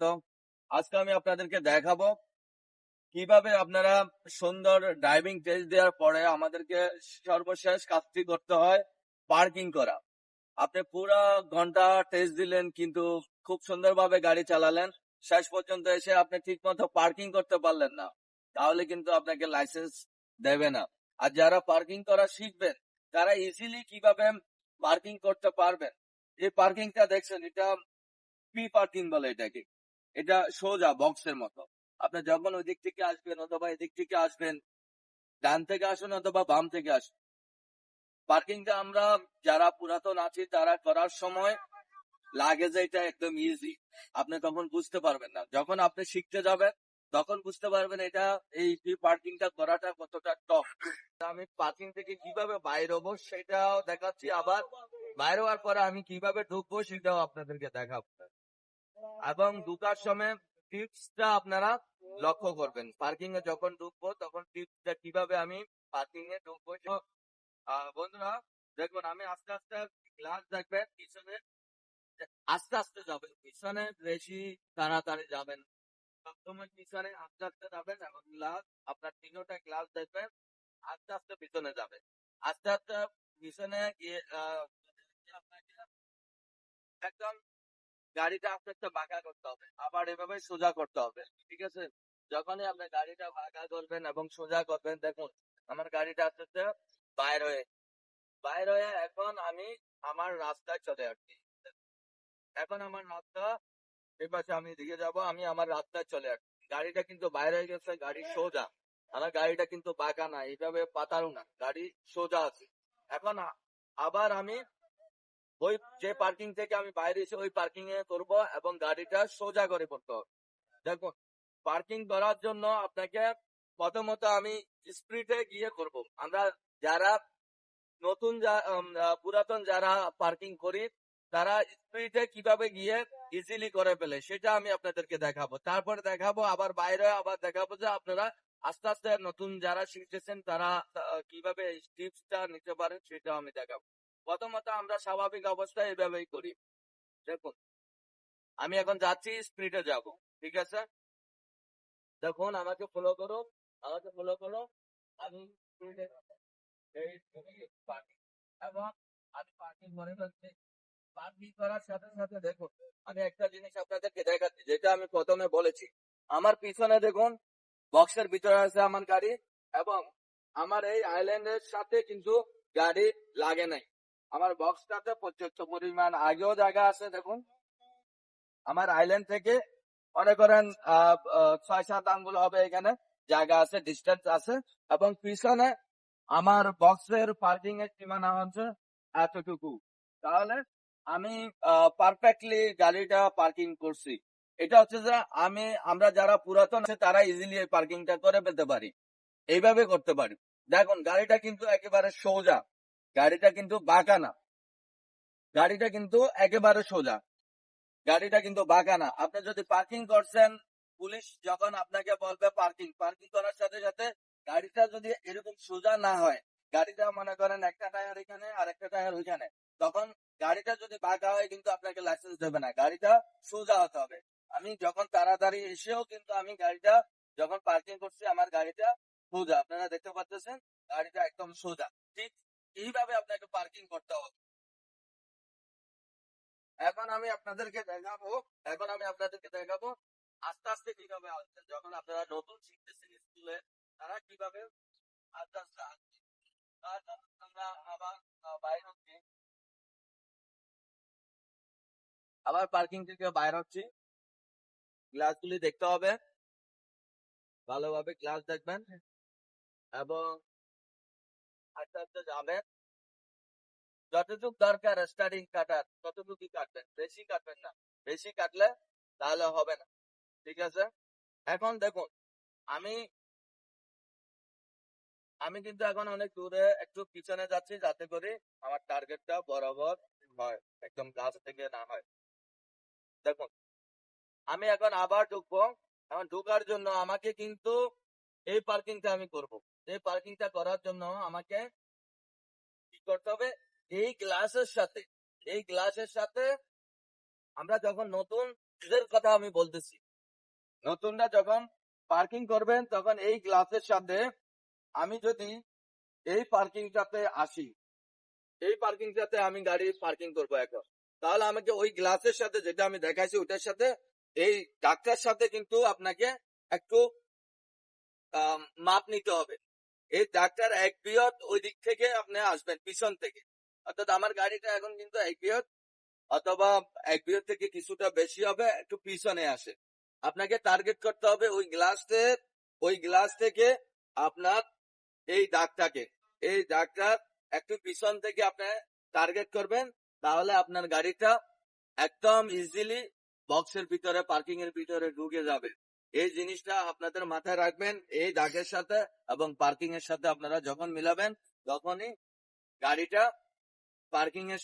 তো আজকে আমি আপনাদেরকে দেখাবো কীভাবে আপনারা সুন্দর ড্রাইভিং টেস্ট দেওয়ার পরে আমাদেরকে সর্বশেষ কাজটি করতে হয় পার্কিং করা। আপনি পুরো ঘণ্টা টেস্ট দিলেন কিন্তু খুব সুন্দরভাবে গাড়ি চালালেন। শেষ পর্যন্ত এসে আপনি ঠিক মতো পার্কিং করতে পারলেন না। তাহলে কিন্তু আপনাকে লাইসেন্স দেবে না। আর যারা পার্কিং করা শিখবেন, তারা ইজিলি কীভাবে পার্কিং করতে পারবেন? এই পার্কিংটা দেখছেন, এটা পি পার্কিং বলে এটাকে। এটা সোজা, বক্সের মতো। আপনি যখন ওই দিক থেকে আসবেন অথবা এদিক থেকে আসবেন, ডান থেকে আসুন অথবা বাম থেকে আসুন পার্কিংটা আমরা যারা পুরাতন আছি, তারা করার সময় লাগে যে এটা একদম ইজি আপনি তখন বুঝতে পারবেন না। যখন আপনি শিখতে যাবেন, তখন বুঝতে পারবেন এটা, এই পার্কিংটা করাটা কতটা টফ আমি পার্কিং থেকে কীভাবে বাইর হব, সেটাও দেখাচ্ছি। আবার বাইরে হওয়ার পরে আমি কীভাবে ঢুকবো, সেটাও আপনাদেরকে দেখাবো। এবং ঢুকার সময় টিপসটা আপনারা লক্ষ্য করবেন। পার্কিং এ যখন ঢুকবো, তখন টিপসটা কীভাবে আমি পার্কিং এ ঢুকবো বন্ধুরা, দেখুন, আমি আস্তে আস্তে গ্লাস দেখবেন, পিছনে আস্তে আস্তে যাবেন, পিছনে বেশি তাড়াতাড়ি যাবেন সবসময় পিছনে আস্তে আস্তে যাবেন এবং গ্লাস, আপনার তিনোটা গ্লাস দেখবেন, আস্তে আস্তে পিছনে যাবেন। আস্তে আস্তে পিছনে গিয়ে একদম গাড়িটা আস্তে আস্তে বাঁকা করতে হবে। আবার এভাবে সোজা করতে হবে, ঠিক আছে? যখনই আপনি গাড়িটা বাঁকা করবেন এবং সোজা করবেন, দেখুন, আমার গাড়িটা আস্তে আস্তে বাইর হয়ে বাইর হয়ে এখন আমি আমার রাস্তায় চলে আসছি। এখন আমার রাস্তা, এই পাশে আমি দিকে যাব, আমি আমার রাস্তায় চলে আসছি। গাড়িটা কিন্তু বাইরে হয়ে গেছে, গাড়ি সোজা। আমার গাড়িটা কিন্তু বাঁকা না, এইভাবে পাতারও না, গাড়ি সোজা আছে। এখন আবার আমি ওই যে পার্কিং থেকে আমি বাইরে এসে ওই পার্কিং এ করব এবং গাড়িটা সোজা করে করতে হবে। দেখুন পার্কিং করার জন্য আপনাকে প্রথমত আমি স্পিডে গিয়ে করব। আমরা যারা নতুন পুরাতন যারা পার্কিং করি, তারা স্পিডে কীভাবে গিয়ে ইজিলি করে ফেলে, সেটা আমি আপনাদেরকে দেখাবো। তারপরে দেখাবো, আবার বাইরে আবার দেখাবো যে আপনারা আস্তে আস্তে নতুন যারা শিখতেছেন, তারা কীভাবে টিপসটা নিতে পারেন, সেটাও আমি দেখাবো। প্রথমত আমরা স্বাভাবিক অবস্থায় এভাবেই করি। দেখুন, আমি এখন যাচ্ছি স্পিডে যাব, ঠিক আছে? দেখুন, আমাকে ফলো করো, আমাকে ফলো করো। আমি এবং আমি পার্কিং করে ফেলছি। পার্কিং করার সাথে সাথে দেখুন, আমি একটা জিনিস আপনাদেরকে দেখাচ্ছি, যেটা আমি প্রথমে বলেছি। আমার পিছনে দেখুন বক্সের ভিতরে আছে আমার গাড়ি, এবং আমার এই আইল্যান্ডের সাথে কিন্তু গাড়ি লাগে নাই। আমার বক্সটাতে পর্যাপ্ত পরিমাণ আগেও জায়গা আছে, দেখুন। আমার আইল্যান্ড থেকে মনে করেন ছয় সাত আঙ্গুল হবে এখানে, জায়গা আছে ডিস্টেন্স আছে। এবং পিছনে আমার বক্সের পার্কিং এর সীমানা হচ্ছে এতটুকু। তাহলে আমি পারফেক্টলি গাড়িটা পার্কিং করছি। এটা হচ্ছে যে আমি, আমরা যারা পুরাতন আছে, তারা ইজিলি পার্কিংটা করে পেতে পারি। এইভাবে করতে পারি। দেখুন, গাড়িটা কিন্তু একেবারে সোজা। গাড়িটা কিন্তু বাঁকা না গাড়িটা কিন্তু একেবারে সোজা। গাড়িটা কিন্তু বাঁকা না আপনি যদি পার্কিং করছেন, পুলিশ যখন আপনাকে বলবে পার্কিং পার্কিং করার সাথে সাথে গাড়িটা যদি এরকম সোজা না হয়, গাড়িটা মনে করেন একটা টায়ার এখানে আর একটা টায়ার ওইখানে, তখন গাড়িটা যদি বাঁকা হয় কিন্তু আপনাকে লাইসেন্স দেবে না। গাড়িটা সোজা হতে হবে। আমি যখন তাড়াতাড়ি এসেও কিন্তু আমি গাড়িটা যখন পার্কিং করছি, আমার গাড়িটা সোজা। আপনারা দেখতে পাচ্ছেন, গাড়িটা একদম সোজা। ঠিক এইভাবে আপনাকে পার্কিং করতে হবে। এখন আমি আপনাদেরকে দেখাবো, এখন আমি আপনাদেরকে দেখাবো, আস্তে আস্তে কীভাবে আসছেন যখন আপনারা নতুন শিখতেছেন স্কুলে, তারা কীভাবে আস্তে আস্তে আসছে তারপর আমরা আবার বাইর হচ্ছি। আবার পার্কিং থেকে বাইর হচ্ছি। গ্লাসগুলি দেখতে হবে। ভালোভাবে গ্লাস দেখবেন। এবং আস্তে আস্তে যাবেন। যতটুকু দরকার স্টার্টিং কাটার, ততটুকুই কাটবেন। বেশি কাটবেন না। বেশি কাটলে তাহলে হবে না। ঠিক আছে? এখন দেখুন, আমি আমি কিন্তু এখন অনেক দূরে একটু পিছনে যাচ্ছি যাতে করে আমার টার্গেটটা বরাবর হয়, একদম গাছ থেকে না হয়। দেখুন, আমি এখন আবার ঢুকবো। এখন ঢুকার জন্য আমাকে কিন্তু এই পার্কিংটা আমি করব। এই পার্কিংটা করার জন্য আমাকে কি করতে হবে? এই গ্লাসের সাথে, এই গ্লাসের সাথে আমরা যখন নতুন কথা আমি বলতেছি, নতুনরা যখন পার্কিং করবেন, তখন এই গ্লাসের সাথে আমি যদি এই পার্কিংটাতে আসি, এই পার্কিংটাতে আমি গাড়ি পার্কিং করব এখন। তাহলে আমাকে ওই গ্লাসের সাথে যেটা আমি দেখাইছি ওটার সাথে এই ডাক্তার সাথে কিন্তু আপনাকে একটু মাপ নিতে হবে। এই ডাক্তার এক বৃহৎ ওই দিক থেকে আপনি আসবেন, পিছন থেকে। অর্থাৎ আমার গাড়িটা এখন কিন্তু এক বৃহৎ, অথবা এক বৃহৎ থেকে কিছুটা বেশি হবে, একটু পিছনে আসে। আপনাকে টার্গেট করতে হবে ওই গ্লাসের ওই গ্লাস থেকে আপনার এই দাগটাকে, এই দাগটা একটু পিছন থেকে আপনি টার্গেট করবেন, তাহলে আপনার গাড়িটা একদম ইজিলি বক্সের ভিতরে পার্কিং এর ভিতরে ঢুকে যাবে। এই জিনিসটা আপনাদের মাথায় রাখবেন, এই দাগের সাথে এবং পার্কিং এর সাথে আপনারা যখন মিলাবেন, তখনই গাড়িটা পার্কিং এর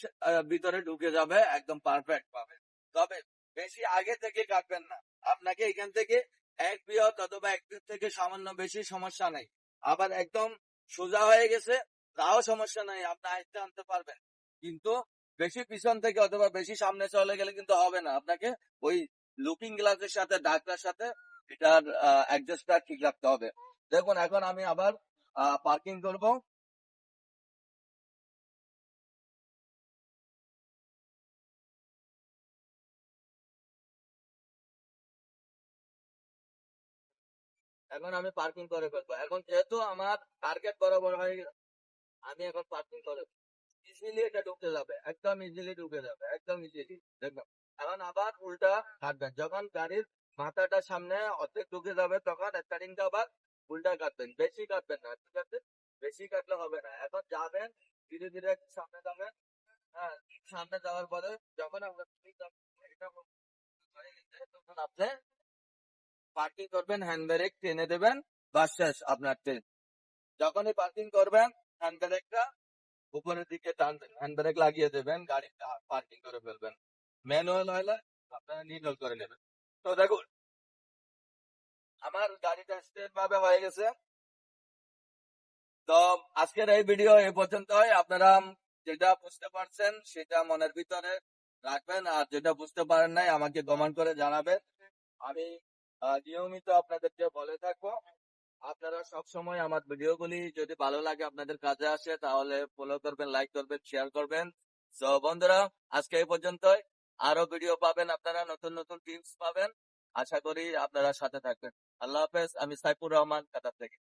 ভিতরে ঢুকে যাবে একদম পারফেক্ট পাবে তবে বেশি আগে থেকে কাটবেন না। আপনাকে এখান থেকে এক বৃহৎ অথবা এক থেকে সামান্য বেশি সমস্যা নাই। আবার একদম সোজা হয়ে গেছে, তাও সমস্যা নাই, আপনি আয়ত্তে আনতে পারবেন। কিন্তু বেশি পিছন থেকে অথবা বেশি সামনে চলে গেলে কিন্তু হবে না। আপনাকে ওই লুকিং গ্লাসের সাথে, ডাকটার সাথে এটার অ্যাডজাস্টটা ঠিক রাখতে হবে। দেখুন, এখন আমি আবার পার্কিং করব। এখন আমি পার্কিং করে ফেলব। এখন যেহেতু আমার টার্গেট বরাবর হয়ে গেছে, আমি এখন পার্কিং করে ইজিলি এটা ঢুকে যাবে, একদম ইজিলি ঢুকে যাবে, একদম ইজিলি দেখবেন এখন আবার উল্টা কাটবেন যখন গাড়ির মাথাটা সামনে অর্ধেক ঢুকে যাবে, তখন স্টারিংটা আবার উল্টা কাটবেন বেশি কাটবেন না, ঠিক আছে? বেশি কাটলে হবে না। এখন যাবেন, ধীরে ধীরে সামনে যাবেন হ্যাঁ সামনে যাওয়ার পরে যখন আমরা তখন আপনি পার্কিং করবেন হ্যান্ড ব্রেক টেনে দেবেন বাস শেষ আপনার ট্রেন যখনই পার্কিং করবেন হ্যান্ড ব্রেকটা উপরের দিকে টান হ্যান্ড ব্রেক লাগিয়ে দেবেন, গাড়ি পার্কিং করে ফেলবেন। ম্যানুয়াল হলে আপনারা নির্ণয় করে নেবেন। তো দেখুন, আমার গাড়িটা স্টেট ভাবে হয়ে গেছে। তো আজকের এই ভিডিও এ পর্যন্তই। আপনারা যেটা বুঝতে পারছেন, সেটা মনের ভিতরে রাখবেন। আর যেটা বুঝতে পারেন নাই, আমাকে কমেন্ট করে জানাবেন। আমি নিয়মিত আপনাদেরকে বলে থাকব। আপনারা সব সময় আমার ভিডিওগুলি যদি ভালো লাগে আপনাদের কাজে আসে, তাহলে ফলো করবেন লাইক করবেন শেয়ার করবেন। তো বন্ধুরা, আজকে এই পর্যন্তই। আরও ভিডিও পাবেন আপনারা, নতুন নতুন টিপস পাবেন। আশা করি আপনারা সাথে থাকবেন। আল্লাহ হাফেজ, আমি সাইফুর রহমান, কাতার থেকে।